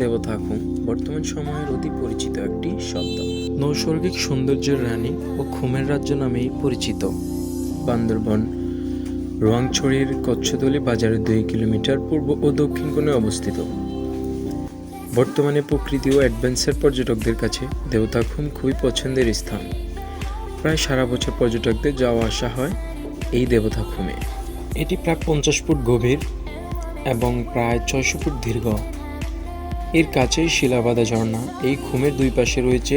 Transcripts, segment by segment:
দেবতা খুম বর্তমান সময়ের অতি পরিচিত একটি শব্দ। নৈসর্গিক সৌন্দর্যের রানী ও খুমের রাজ্য নামেই পরিচিত। বান্দরবন, রোয়াংছড়ির কচ্ছতলি বাজারের দুই কিলোমিটার পূর্ব ও দক্ষিণ কোণে অবস্থিত। বর্তমানে প্রকৃতি ও অ্যাডভেঞ্চার পর্যটকদের কাছে দেবতাখুম খুবই পছন্দের স্থান। প্রায় সারা বছর পর্যটকদের যাওয়া আসা হয় এই দেবতাখুমে। এটি প্রায় পঞ্চাশ ফুট গভীর এবং প্রায় ছয়শো ফুট দীর্ঘ। এর কাছেই শিলাবাদা ঝর্ণা। এই খুমের দুই পাশে রয়েছে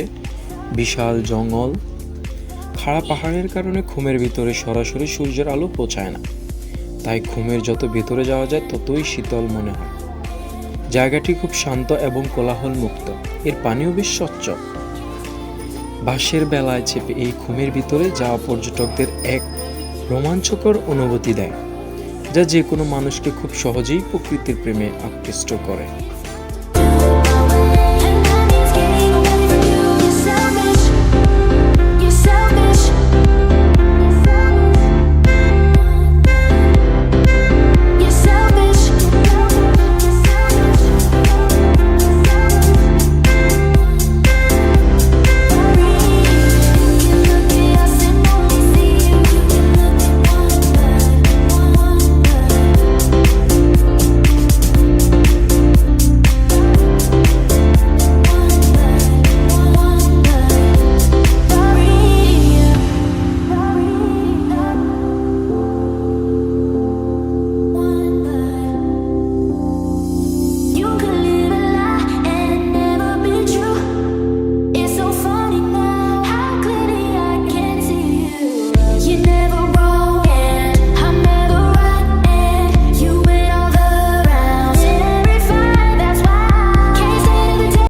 বিশাল জঙ্গল। খাড়া পাহাড়ের কারণে খুমের ভিতরে সরাসরি সূর্যের আলো পৌঁছায় না। তাই খুমের যত ভেতরে যাওয়া যায়, ততই শীতল মনে হয়। জায়গাটি খুব শান্ত এবং কোলাহল মুক্ত এর পানিও বেশ স্বচ্ছ। বাঁশের বেলায় চেপে এই খুমের ভিতরে যাওয়া পর্যটকদের এক রোমাঞ্চকর অনুভূতি দেয়, যা যে কোনো মানুষকে খুব সহজেই প্রকৃতির প্রেমে আকৃষ্ট করে।